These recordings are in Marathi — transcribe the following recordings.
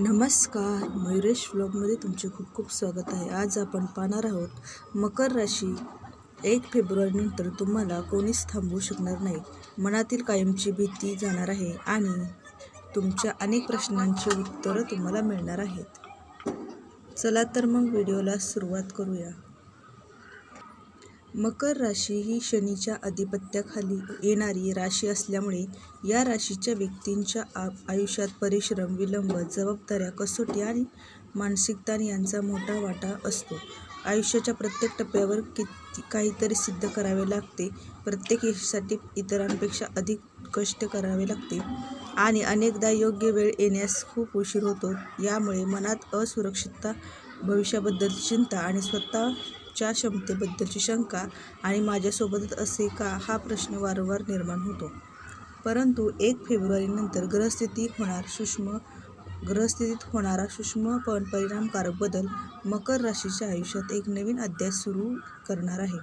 नमस्कार मयुरेश व्लॉगमध्ये तुमचे खूप खूप स्वागत आहे. आज आपण पाहणार आहोत मकर राशी एक फेब्रुवारीनंतर तुम्हाला कोणीच थांबवू शकणार नाही. मनातील कायमची भीती जाणार आहे आणि तुमच्या अनेक प्रश्नांची उत्तरं तुम्हाला मिळणार आहेत. चला तर मग व्हिडिओला सुरुवात करूया. मकर राशी ही शनीच्या अधिपत्याखाली येणारी राशी असल्यामुळे या राशीच्या व्यक्तींच्या आ आयुष्यात परिश्रम विलंब जबाबदाऱ्या कसोटी आणि मानसिक ताण यांचा मोठा वाटा असतो. आयुष्याच्या प्रत्येक टप्प्यावर किती काहीतरी सिद्ध करावे लागते. प्रत्येक यशासाठी इतरांपेक्षा अधिक कष्ट करावे लागते आणि अनेकदा योग्य वेळ येण्यास खूप उशीर होतो. यामुळे मनात असुरक्षितता भविष्याबद्दल चिंता आणि स्वतः च्या क्षमतेबद्दलची शंका आणि माझ्यासोबतच असे का हा प्रश्न वारंवार निर्माण होतो. परंतु एक फेब्रुवारीनंतर ग्रहस्थिती होणार सूक्ष्म ग्रहस्थितीत होणारा सूक्ष्म पण परिणामकारक बदल मकर राशीच्या आयुष्यात एक नवीन अध्याय सुरू करणार आहे.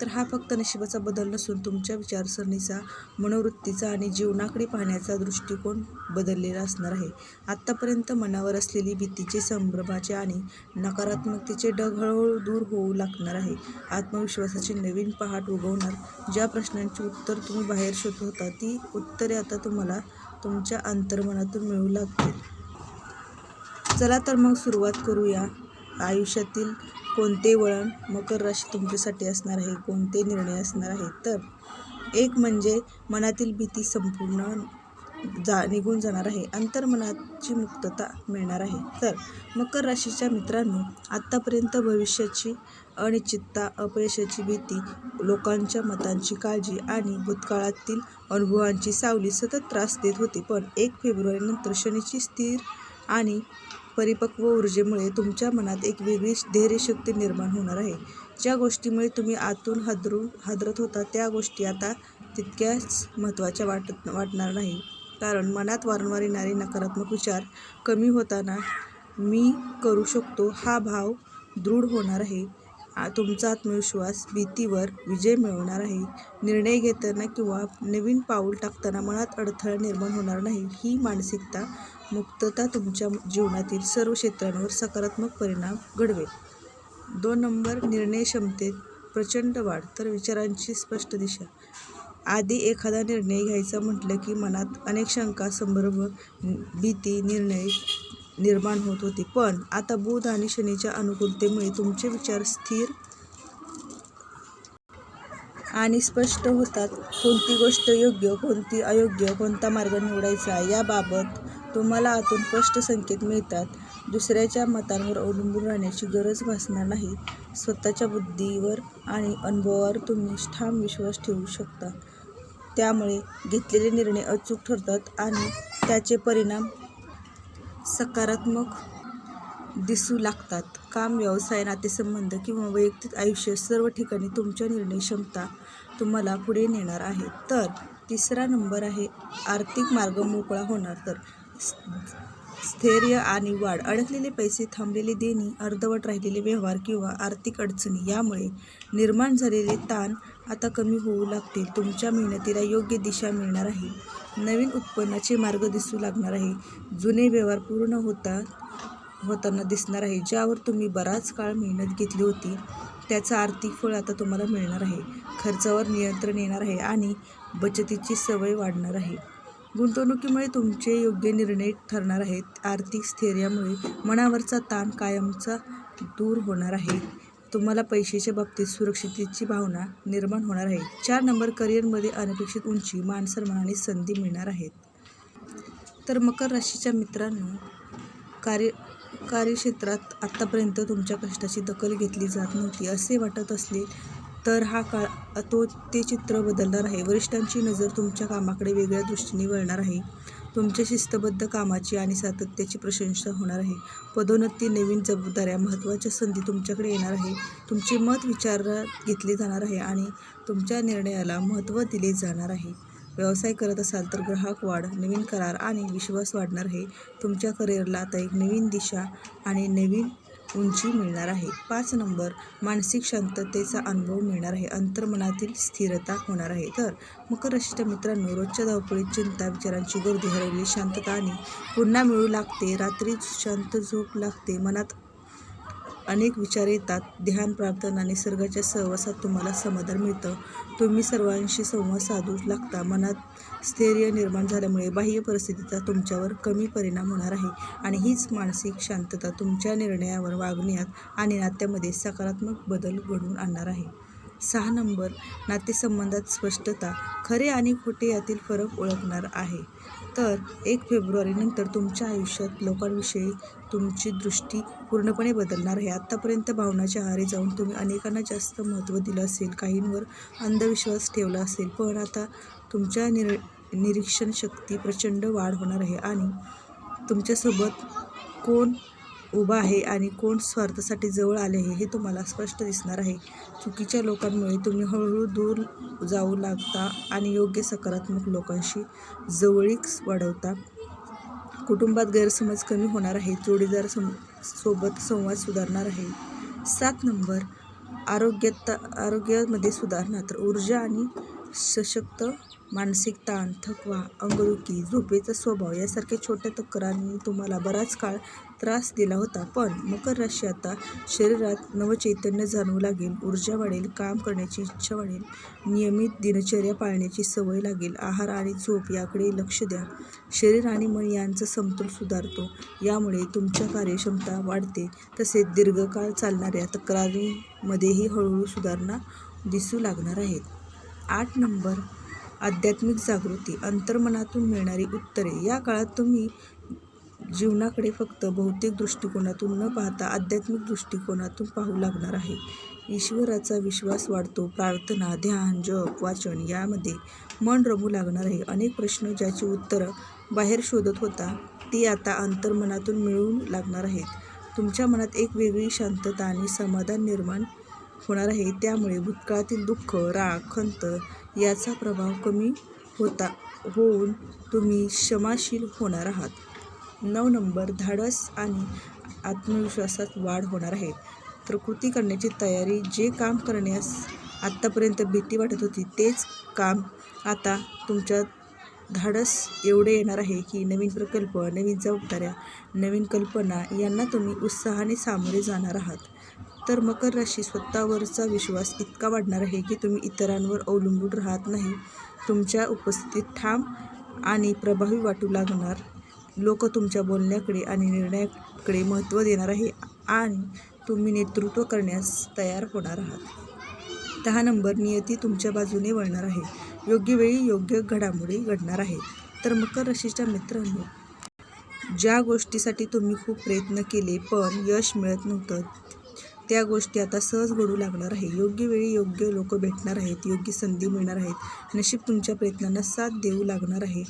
तर हा फक्त नशिबाचा बदल नसून तुमच्या विचारसरणीचा मनोवृत्तीचा आणि जीवनाकडे पाहण्याचा दृष्टिकोन बदललेला असणार आहे. आत्तापर्यंत मनावर असलेली भीतीचे संभ्रमाचे आणि नकारात्मकतेचे ढग हळूहळू दूर होऊ लागणार आहे. आत्मविश्वासाची नवीन पहाट उगवणार ज्या प्रश्नांची उत्तर तुम्ही बाहेर शोधत होता ती उत्तरे आता तुम्हाला तुमच्या अंतर्मनातून मिळू लागतील. चला तर मग सुरुवात करूया आयुष्यातील कोणते वळण मकर राशी तुमच्यासाठी असणार आहे? कोणते निर्णय असणार आहे तर एक म्हणजे मनातील भीती संपूर्ण जा निघून जाणार आहे. अंतर्मनाची मुक्तता मिळणार आहे. तर मकर राशीच्या मित्रांनो आत्तापर्यंत भविष्याची अनिश्चितता अपयशाची भीती लोकांच्या मतांची काळजी आणि भूतकाळातील अनुभवांची सावली सतत त्रास देत होती. पण एक फेब्रुवारीनंतर शनीची स्थिर आणि परिपक्व ऊर्जेमुळे तुमच्या मनात एक वेगळी धैर्यशक्ती निर्माण होणार आहे. ज्या गोष्टीमुळे तुम्ही आतून हादरून हादरत होता त्या गोष्टी आता तितक्याच महत्त्वाच्या वाटत वाटणार नाही. कारण मनात वारंवार येणारे नकारात्मक विचार कमी होताना मी करू शकतो हा भाव दृढ होणार आहे. आ- तुमचा आत्मविश्वास भीतीवर विजय मिळवणार आहे. निर्णय घेताना किंवा नवीन पाऊल टाकताना मनात अडथळा निर्माण होणार नाही. ही मानसिकता मुक्तता तुमच्या जीवनातील सर्व क्षेत्रांवर सकारात्मक परिणाम घडवेल. दोन नंबर निर्णय क्षमतेत प्रचंड वाढ तर विचारांची स्पष्ट दिशा. आधी एखादा निर्णय घ्यायचा म्हटलं की मनात अनेक शंका संभ्रम भीती निर्णय निर्माण होत होती. पण आता बुध आणि शनीच्या अनुकूलतेमुळे तुमचे विचार स्थिर आणि स्पष्ट होतात. कोणती गोष्ट योग्य कोणती अयोग्य कोणता मार्ग निवडायचा याबाबत तुम्हाला आतून स्पष्ट संकेत मिळतात. दुसऱ्याच्या मतांवर अवलंबून राहण्याची गरज भासणार नाही. स्वतःच्या बुद्धीवर आणि अनुभवावर तुम्ही ठाम विश्वास ठेवू शकता. त्यामुळे घेतलेले निर्णय अचूक ठरतात आणि त्याचे परिणाम सकारात्मक दिसू लागतात. काम व्यवसाय नातेसंबंध किंवा वैयक्तिक आयुष्य सर्व ठिकाणी तुमच्या निर्णय क्षमता तुम्हाला पुढे नेणार आहे. तर तिसरा नंबर आहे आर्थिक मार्ग मोकळा होणार. तर स्थैर्य आणि वाढ. अडकलेले पैसे थांबलेली देणी अर्धवट राहिलेले व्यवहार किंवा आर्थिक अडचणी यामुळे निर्माण झालेले ताण आता कमी होऊ लागतील. तुमच्या मेहनतीला योग्य दिशा मिळणार आहे. नवीन उत्पन्नाचे मार्ग दिसू लागणार आहे. जुने व्यवहार पूर्ण होता होताना दिसणार आहे. ज्यावर तुम्ही बराच काळ मेहनत घेतली होती त्याचं आर्थिक फळ आता तुम्हाला मिळणार आहे. खर्चावर नियंत्रण येणार आहे आणि बचतीची सवय वाढणार आहे. गुंतवणुकीमुळे तुमचे योग्य निर्णय ठरणार आहेत. आर्थिक स्थैर्यामुळे मनावरचा ताण कायमचा दूर होणार आहे. तुम्हाला पैशाच्या बाबतीत सुरक्षिततेची भावना निर्माण होणार आहे. चार नंबर करिअरमध्ये अनपेक्षित उंची मानसन्मान आणि संधी मिळणार आहेत. तर मकर राशीच्या मित्रांनो कार्य कार्यक्षेत्रात आत्तापर्यंत तुमच्या कष्टाची दखल घेतली जात नव्हती असे वाटत असले तर हा काळ तो ते चित्र बदलणार आहे. वरिष्ठांची नजर तुमच्या कामाकडे वेगळ्या दृष्टीने वळणार आहे. तुमच्या शिस्तबद्ध कामाची आणि सातत्याची प्रशंसा होणार आहे. पदोन्नती नवीन जबाबदाऱ्या महत्त्वाच्या संधी तुमच्याकडे येणार आहे. तुमचे मत विचारात घेतले जाणार आहे आणि तुमच्या निर्णयाला महत्त्व दिले जाणार आहे. व्यवसाय करत असाल तर ग्राहक वाढ नवीन करार आणि विश्वास वाढणार आहे. तुमच्या करिअरला आता एक नवीन दिशा आणि नवीन उंची मिळणार आहे. पाच नंबर मानसिक शांततेचा अनुभव मिळणार आहे. अंतर्मनातील स्थिरता होणार आहे. तर मकर राशीच्या मित्रांनो रोजच्या धावपळीत चिंता विचारांची गर्दी हरवली शांतता आणि पुन्हा मिळू लागते. रात्री शांत झोप लागते. मनात अनेक विचार येतात. ध्यान प्रार्थना निसर्गाच्या सहवासात तुम्हाला समाधान मिळतं. तुम्ही सर्वांशी संवाद साधू लागता. मनात स्थैर्य निर्माण झाल्यामुळे बाह्य परिस्थितीचा तुमच्यावर कमी परिणाम होणार आहे आणि हीच मानसिक शांतता तुमच्या निर्णयावर वागण्यात आणि नात्यामध्ये सकारात्मक बदल घडवून आणणार आहे. सहा नंबर नातेसंबंधात स्पष्टता खरे आणि खोटे यातील फरक ओळखणार आहे. तर एक फेब्रुवारीनंतर तुमच्या आयुष्यात लोकांविषयी तुमची दृष्टी पूर्णपणे बदलणार आहे. आत्तापर्यंत भावनाच्या आहारी जाऊन तुम्ही अनेकांना जास्त महत्त्व दिलं असेल काहींवर अंधविश्वास ठेवला असेल पण आता तुमच्या निर निरीक्षण शक्ती प्रचंड वाढ होणार आहे आणि तुमच्यासोबत कोण उभा आहे आणि कोण स्वार्थासाठी जवळ आले आहे हे तुम्हाला स्पष्ट दिसणार आहे. चुकीच्या लोकांमुळे तुम्ही हळूहळू दूर जाऊ लागता आणि योग्य सकारात्मक लोकांशी जवळीक वाढवता. कुटुंबात गैरसमज कमी होणार आहे जोडीदार सम सोबत संवाद सुधारणार आहे. सात नंबर आरोग्यात आरोग्यामध्ये सुधारणा तर ऊर्जा आणि सशक्त मानसिक ताण थकवा अंगदुखी झोपेचा स्वभाव यासारख्या छोट्या तक्रारींनी तुम्हाला बराच काळ त्रास दिला होता. पण मकर राशी आता शरीरात नवचैतन्य जाणवू लागेल ऊर्जा वाढेल काम करण्याची इच्छा वाढेल नियमित दिनचर्या पाळण्याची सवय लागेल आहार आणि झोप याकडे लक्ष द्या. शरीर आणि मन यांचा समतोल सुधारतो. यामुळे तुमच्या कार्यक्षमता वाढते. तसेच दीर्घकाळ चालणाऱ्या तक्रारीमध्येही हळूहळू सुधारणा दिसू लागणार आहेत. आठ नंबर आध्यात्मिक जागृती अंतर्मनातून मिळणारी उत्तरे. या काळात तुम्ही जीवनाकडे फक्त भौतिक दृष्टिकोनातून न पाहता आध्यात्मिक दृष्टिकोनातून पाहू लागणार आहे. ईश्वराचा विश्वास वाढतो. प्रार्थना ध्यान जप वाचन यामध्ये मन रमू लागणार आहे. अनेक प्रश्न ज्याची उत्तरं बाहेर शोधत होता ती आता अंतर्मनातून मिळू लागणार आहेत. तुमच्या मनात एक वेगळी शांतता आणि समाधान निर्माण होणार आहे. त्यामुळे भूतकाळातील दुःख राग खंत याचा प्रभाव कमी होता होऊन तुम्ही क्षमाशील होणार आहात. नऊ नंबर धाडस आणि आत्मविश्वासात वाढ होणार आहे. तर कृती करण्याची तयारी जे काम करण्यास आत्तापर्यंत भीती वाटत होती तेच काम आता तुमच्या धाडस एवढे येणार आहे की नवीन प्रकल्प नवीन जबाबदाऱ्या नवीन कल्पना यांना तुम्ही उत्साहाने सामोरे जाणार आहात. तर मकर राशी स्वतःवरचा विश्वास इतका वाढणार आहे की तुम्ही इतरांवर अवलंबून राहत नाही. तुमच्या उपस्थितीत ठाम आणि प्रभावी वाटू लागणार. लोक तुमच्या बोलण्याकडे आणि निर्णयाकडे महत्त्व देणार आहे आणि तुम्ही नेतृत्व करण्यास तयार होणार आहात. दहा नंबर नियती तुमच्या बाजूने वळणार आहे. योग्य वेळी योग्य घडामोडी घडणार आहे. तर मकर राशीच्या मित्रांनो ज्या गोष्टीसाठी तुम्ही खूप प्रयत्न केले पण यश मिळत नव्हतं त्या गोष्टी आता सहज घडू लागणार आहे. योग्य वेळी योग्य लोक भेटणार आहेत योग्य संधी मिळणार आहेत. नशीब तुमच्या प्रयत्नांना साथ देऊ लागणार आहे.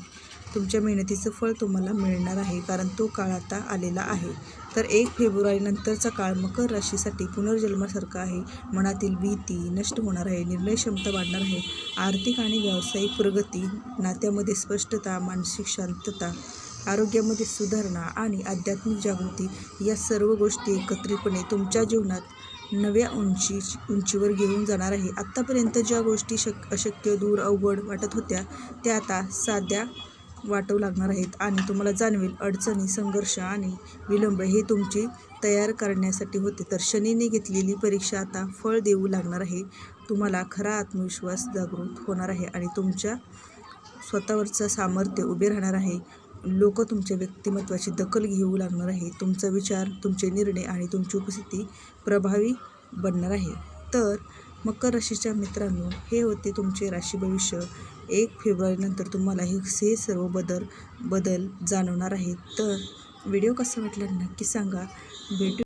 तुमच्या मेहनतीचं फळ तुम्हाला मिळणार आहे कारण तो काळ आता आलेला आहे. तर एक फेब्रुवारीनंतरचा काळ मकर राशीसाठी पुनर्जन्मासारखा आहे. मनातील भीती नष्ट होणार आहे. निर्णय क्षमता वाढणार आहे. आर्थिक आणि व्यावसायिक प्रगती नात्यामध्ये स्पष्टता मानसिक शांतता आरोग्यामध्ये सुधारणा आणि आध्यात्मिक जागृती या सर्व गोष्टी एकत्रितपणे तुमच्या जीवनात नव्या उंची उंचीवर घेऊन जाणार आहे. आत्तापर्यंत ज्या गोष्टी शक अशक्य दूर अवघड वाटत होत्या त्या आता साध्या वाटू लागणार आहेत आणि तुम्हाला जाणवेल अडचणी संघर्ष आणि विलंब हे तुमची तयार करण्यासाठी होते. तर शनीने घेतलेली परीक्षा आता फळ देऊ लागणार आहे. तुम्हाला खरा आत्मविश्वास जागृत होणार आहे आणि तुमच्या स्वतःवरचं सामर्थ्य उभे राहणार आहे. लोक तुमच्या व्यक्तिमत्वाची दखल घेऊ लागणार आहे. तुमचा विचार तुमचे निर्णय आणि तुमची उपस्थिती प्रभावी बनणार आहे. तर मकर राशीच्या मित्रांनो हे होते तुमचे राशी भविष्य. एक फेब्रुवारीनंतर तुम्हाला हे हे सर्व बदल बदल जाणवणार आहेत. तर व्हिडिओ कसा वाटला नक्की सांगा. भेटू